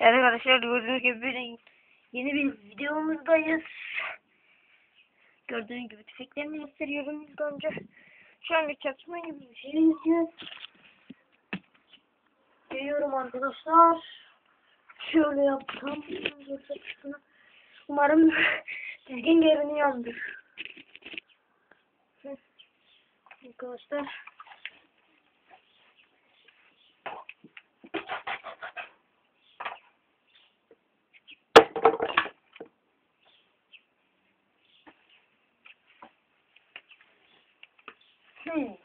Evet arkadaşlar gördüğünüz gibi yeni bir videomuzdayız. Gördüğünüz gibi tüfeklerini gösteriyorum ilk önce. Şu an bir çatışma gibi bir şey izliyoruz. Geliyorum arkadaşlar. Şöyle yapsam. Umarım düzgün görünüyordur. Arkadaşlar. Hmm.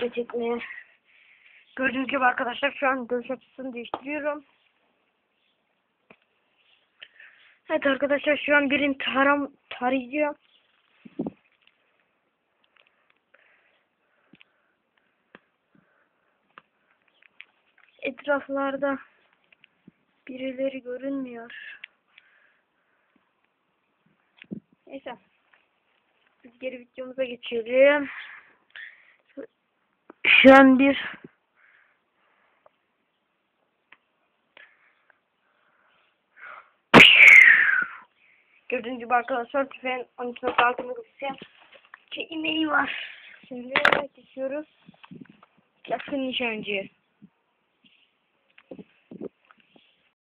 Öf, çekmeye. Gördüğünüz gibi arkadaşlar şu an görüş açısını değiştiriyorum. Evet arkadaşlar şu an birini taram tarayacağım. Etraflarda birileri görünmüyor. Neyse. Biz geri videomuza geçelim. Şu an bir Gördüğünüz gibi arkadaşlar tüfeğin 12.6 megapiksel çekmeyi var. Şimdi geçiyoruz. Yakın nişancı.